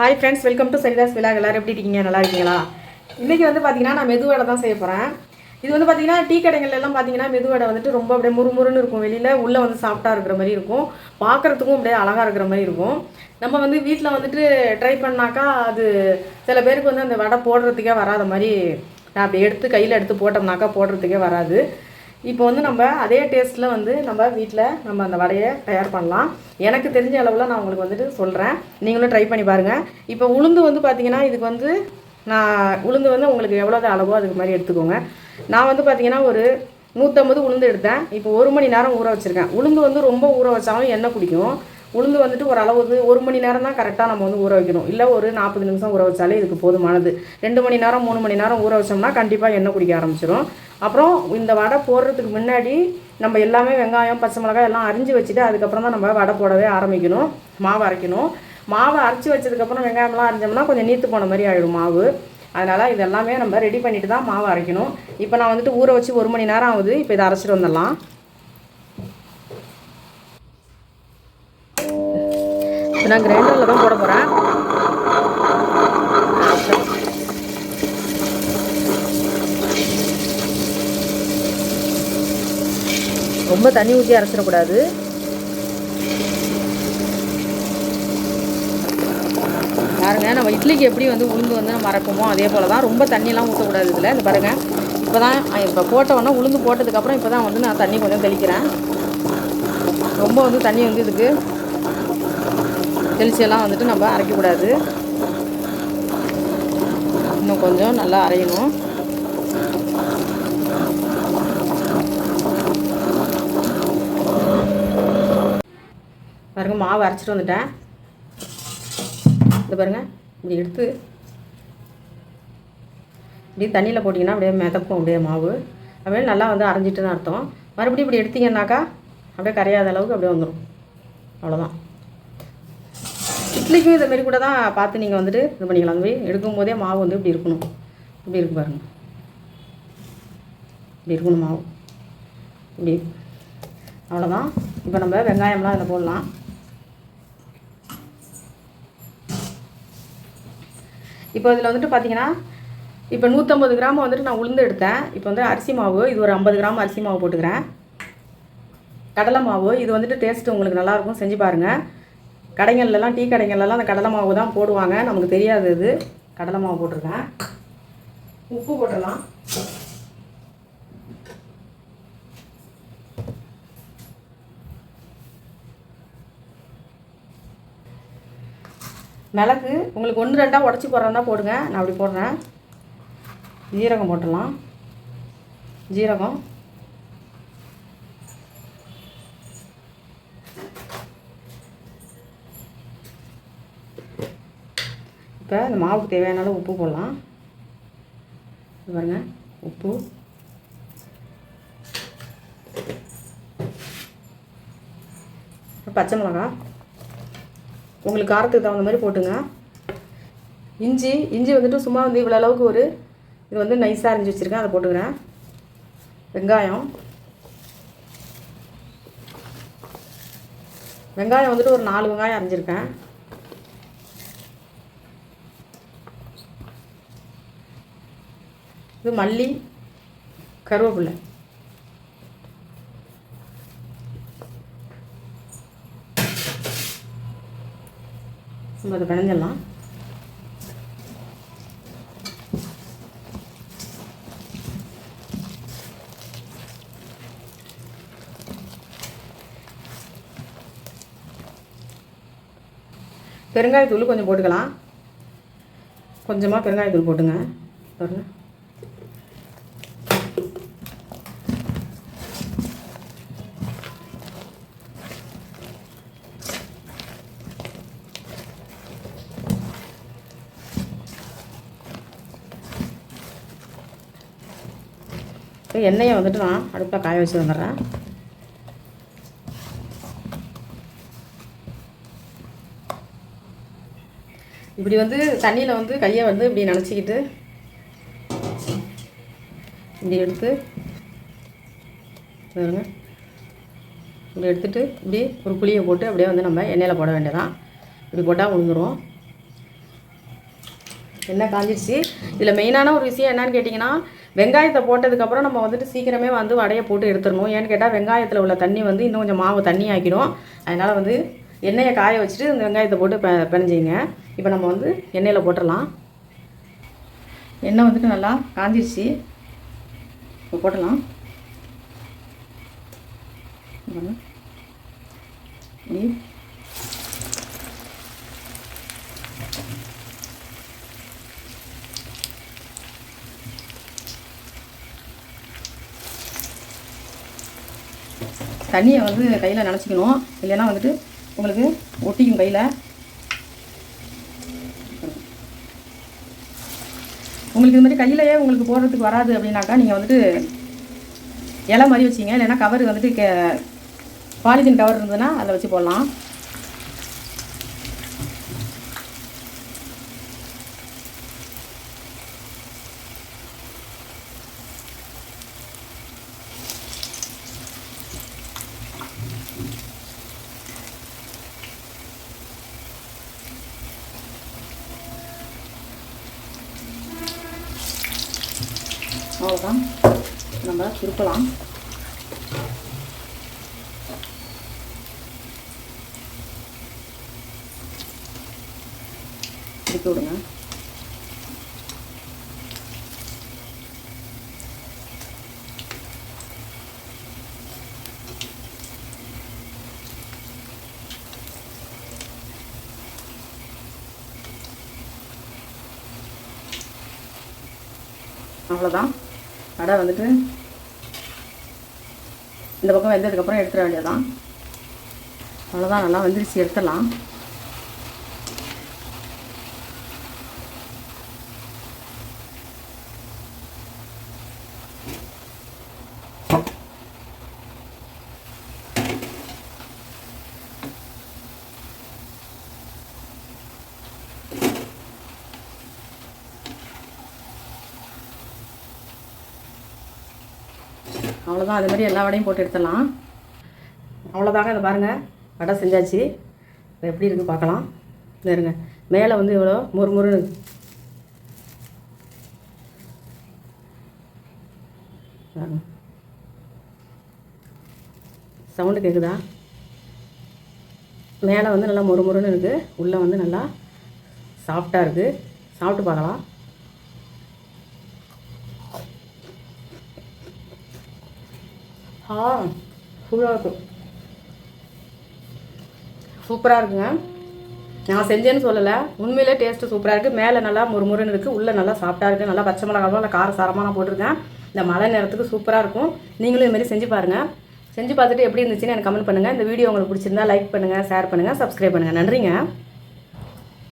Hi friends welcome to Sarithas விழா எல்லாரும் எப்படி இருக்கீங்க? நல்லா இருக்கீங்களா? இன்றைக்கி வந்து பார்த்தீங்கன்னா நான் மெதுவடை தான் செய்ய போகிறேன் இது வந்து பார்த்தீங்கன்னா டீ கடைகள்லாம் பார்த்தீங்கன்னா மெதுவடை வந்துட்டு ரொம்ப அப்படியே முறுமுறுன்னு இருக்கும். வெளியில் உள்ளே வந்து சாஃப்டாக இருக்கிற மாதிரி இருக்கும். பார்க்குறதுக்கும் அப்படியே அழகாக இருக்கிற மாதிரி இருக்கும். நம்ம வந்து வீட்டில் வந்துட்டு ட்ரை பண்ணாக்கா அது சில பேருக்கு வந்து அந்த வடை போடுறதுக்கே வராத மாதிரி நான் அப்படி எடுத்து கையில் எடுத்து போட்டோம்னாக்கா போடுறதுக்கே வராது. இப்போ வந்து நம்ம அதே டேஸ்ட்டில் வந்து நம்ம வீட்டில் நம்ம அந்த வடையை தயார் பண்ணலாம். எனக்கு தெரிஞ்ச அளவில் நான் உங்களுக்கு வந்துட்டு சொல்கிறேன் நீங்களும் ட்ரை பண்ணி பாருங்கள் இப்போ உளுந்து வந்து பார்த்திங்கன்னா இதுக்கு வந்து நான் உளுந்து வந்து உங்களுக்கு எவ்வளோ அளவோ அதுக்கு மாதிரி எடுத்துக்கோங்க. நான் வந்து பார்த்திங்கன்னா ஒரு நூற்றம்பது உளுந்து எடுத்தேன். இப்போ ஒரு மணி நேரம் ஊற வச்சுருக்கேன். உளுந்து வந்து ரொம்ப ஊற வச்சாலும் எண்ணெய் குடிக்கும். உளுந்து வந்துட்டு ஒரு அளவு ஒரு மணி நேரம் தான் கரெக்டாக நம்ம வந்து ஊற வைக்கணும். இல்லை ஒரு நாற்பது நிமிஷம் ஊற வச்சாலே இதுக்கு போதுமானது. ரெண்டு மணி நேரம் மூணு மணி நேரம் ஊற வச்சோம்னா கண்டிப்பாக எண்ணெய் குடிக்க ஆரம்பிச்சிடும் அப்புறம் இந்த வடை போடுறதுக்கு முன்னாடி நம்ம எல்லாமே வெங்காயம் பச்சை மிளகாய் எல்லாம் அரிஞ்சு வச்சுட்டு அதுக்கப்புறம் தான் நம்ம வடை போடவே ஆரம்பிக்கணும். மாவு அரைக்கணும். மாவை அரைச்சி வச்சதுக்கப்புறம் வெங்காயம்லாம் அரைஞ்சோம்னா கொஞ்சம் நீத்து போன மாதிரி ஆகிடும் மாவு. அதனால் இது எல்லாமே நம்ம ரெடி பண்ணிட்டு தான் மாவு அரைக்கணும். இப்போ நான் வந்துட்டு ஊற வச்சு ஒரு மணி நேரம் ஆகுது. இப்போ இதை அரைச்சிட்டு வந்துடலாம். இப்போ நான் கிரைண்டரில் தான் போட போகிறேன் ரொம்ப தண்ணி ஊற்றி அரைச்சிடக்கூடாது. பாருங்க நம்ம இட்லிக்கு எப்படி வந்து உளுந்து வந்து நம்ம அரைப்போமோ அதே போல் தான் ரொம்ப தண்ணியெலாம் ஊற்றக்கூடாது இதில். இந்த பாருங்கள் இப்போ தான் இப்போ போட்டவொடனே உளுந்து போட்டதுக்கப்புறம் இப்போ தான் வந்து நான் தண்ணி கொஞ்சம் தெளிக்கிறேன். ரொம்ப வந்து தண்ணி வந்து இதுக்கு தெளிச்சியெல்லாம் வந்துட்டு நம்ம அரைக்கக்கூடாது. இன்னும் கொஞ்சம் நல்லா அரையணும். பாருங்க மாவு அரைச்சிட்டு வந்துட்டேன். இந்த பாருங்க இப்படி எடுத்து இப்படி தண்ணியில் போட்டிங்கன்னா அப்படியே மிதக்கும் அப்படியே மாவு. அப்படியே நல்லா வந்து அரைஞ்சிட்டுன்னு அர்த்தம். மறுபடியும் இப்படி எடுத்தீங்கன்னாக்கா அப்படியே கரையாத அளவுக்கு அப்படியே வந்துடும் அவ்வளோதான் இட்லிக்கும் இதுமாரி கூட தான் பார்த்து நீங்கள் வந்துட்டு இது பண்ணிக்கலாம். அந்த மாதிரி எடுக்கும் போதே மாவு வந்து இப்படி இருக்கணும். இப்படி இருக்கு பாருங்க. இப்படி இருக்கணும் மாவு. இப்படி. அவ்வளோதான் இப்போ நம்ம வெங்காயம்லாம் இதில் போடலாம். இப்போ இதில் வந்துட்டு பார்த்தீங்கன்னா இப்போ நூற்றம்பது கிராம் வந்துட்டு நான் உளுந்து எடுத்தேன். இப்போ வந்து அரிசி மாவு இது ஒரு ஐம்பது கிராம் அரிசி மாவு போட்டுக்கிறேன். கடலை மாவு இது வந்துட்டு டேஸ்ட்டு உங்களுக்கு நல்லாயிருக்கும் செஞ்சு பாருங்கள் கடைகள்லாம் டீ கடைகள்லாம் அந்த கடலை மாவு தான் போடுவாங்க. நமக்கு தெரியாது இது. கடலை மாவு போட்டிருக்கேன். உப்பு போட்டுடலாம் மிளகு உங்களுக்கு ஒன்று ரெண்டாக உடச்சி போடுறதா போடுங்க. நான் அப்படி போடுறேன். ஜீரகம் போட்டுடலாம். ஜீரகம். இப்போ இந்த மாவுக்கு தேவையான அளவு உப்பு போடலாம். பாருங்க உப்பு. பச்சை மிளகா. உங்களுக்கு காரத்துக்கு தகுந்த மாதிரி போட்டுங்க. இஞ்சி இஞ்சி வந்துட்டு சும்மா வந்து இவ்வளோ அளவுக்கு ஒரு இது வந்து நைஸாக அரிஞ்சு வச்சுருக்கேன். அதை போட்டுக்கிறேன். வெங்காயம். வெங்காயம் வந்துட்டு ஒரு நாலு வெங்காயம் அரைஞ்சிருக்கேன். இது மல்லி கருவேப்பிலை. நம்ம அதை பிணைஞ்சிடலாம். பெருங்காயத்தூள் கொஞ்சம் போட்டுக்கலாம். கொஞ்சமாக பெருங்காயத்தூள் போட்டுங்க. பாருங்கள் எண்ணெயை வந்துட்டு நான் அடுப்பில் காய வச்சு வந்துடுறேன். இப்படி வந்து தண்ணியில் வந்து கையை வந்து இப்படி நினச்சிக்கிட்டு இப்படி எடுத்து பாருங்க. இப்படி எடுத்துட்டு இப்படி ஒரு புளியை போட்டு அப்படியே வந்து நம்ம எண்ணெயில் போட வேண்டியதான் இப்படி போட்டால் உழுந்துரும். எண்ணெய் காஞ்சிடுச்சு இதில் மெயினான ஒரு விஷயம் என்னன்னு கேட்டிங்கன்னா வெங்காயத்தை போட்டதுக்கப்புறம் நம்ம வந்துட்டு சீக்கிரமே வந்து வடையை போட்டு எடுத்துடணும். ஏன்னு கேட்டால் வெங்காயத்தில் உள்ள தண்ணி வந்து இன்னும் கொஞ்சம் மாவு தண்ணி ஆக்கிடும் அதனால் வந்து எண்ணெயை காய வச்சுட்டு இந்த வெங்காயத்தை போட்டு பெ பிணைஞ்சிங்க இப்போ நம்ம வந்து எண்ணெயில் போட்டுடலாம். எண்ணெய் வந்துட்டு நல்லா காஞ்சிருச்சு. இப்போ போட்டலாம் பாருங்க. இப்படி தண்ணியை வந்து கையில் நினச்சிக்கணும். இல்லைன்னா வந்துட்டு உங்களுக்கு ஒட்டிக்கும் கையில். உங்களுக்கு இது மாதிரி கையிலையே உங்களுக்கு போடுறதுக்கு வராது அப்படின்னாக்கா நீங்கள் வந்துட்டு இலை மாதிரி வச்சிங்க இல்லைன்னா கவர் வந்துட்டு கே பாலித்தீன் கவர் இருந்ததுன்னா அதில் வச்சு போடலாம். அவ்வளோதான் நம்ம திருப்பலாம். திருப்பி விடுங்க. அவ்வளோதான் கடை வந்துட்டு. இந்த பக்கம் வெந்ததுக்கப்புறம் எடுத்துட வேண்டியதான் அவ்வளோதான் நல்லா வந்துருச்சு எடுத்துடலாம். அவ்வளோதான் அது மாதிரி எல்லா வடையும் போட்டு எடுத்துடலாம். அவ்வளோதாங்க இதை பாருங்கள் வடை செஞ்சாச்சு. இப்போ எப்படி இருக்குது பார்க்கலாம். இருங்க. மேலே வந்து இவ்வளோ முறுமுறுன்னு இருக்கு. சவுண்டு கேட்குதா மேலே வந்து நல்லா முறுமுறுன்னு இருக்குது உள்ளே வந்து நல்லா சாஃப்டாக இருக்குது சாப்பிட்டு பார்க்கலாம். ஆ சூப்பராக இருக்கும் சூப்பராக இருக்குங்க. நான் செஞ்சேன்னு சொல்லலை. உண்மையிலே டேஸ்ட்டு சூப்பராக இருக்குது மேலே நல்லா முறுமுறுன்னு இருக்குது உள்ளே நல்லா சாப்பிட்டா இருக்குது நல்லா பச்சை மிளகாவும் நல்லா கார சாரமாக நான் போட்டிருக்கேன். இந்த மழை நேரத்துக்கு சூப்பராக இருக்கும். நீங்களும் இதுமாரி செஞ்சு பாருங்கள் செஞ்சு பார்த்துட்டு எப்படி இருந்துச்சுன்னு எனக்கு கமெண்ட் பண்ணுங்கள் இந்த வீடியோ உங்களுக்கு பிடிச்சிருந்தா லைக் பண்ணுங்கள் ஷேர் பண்ணுங்கள் சப்ஸ்கிரைப் பண்ணுங்கள் நன்றிங்க.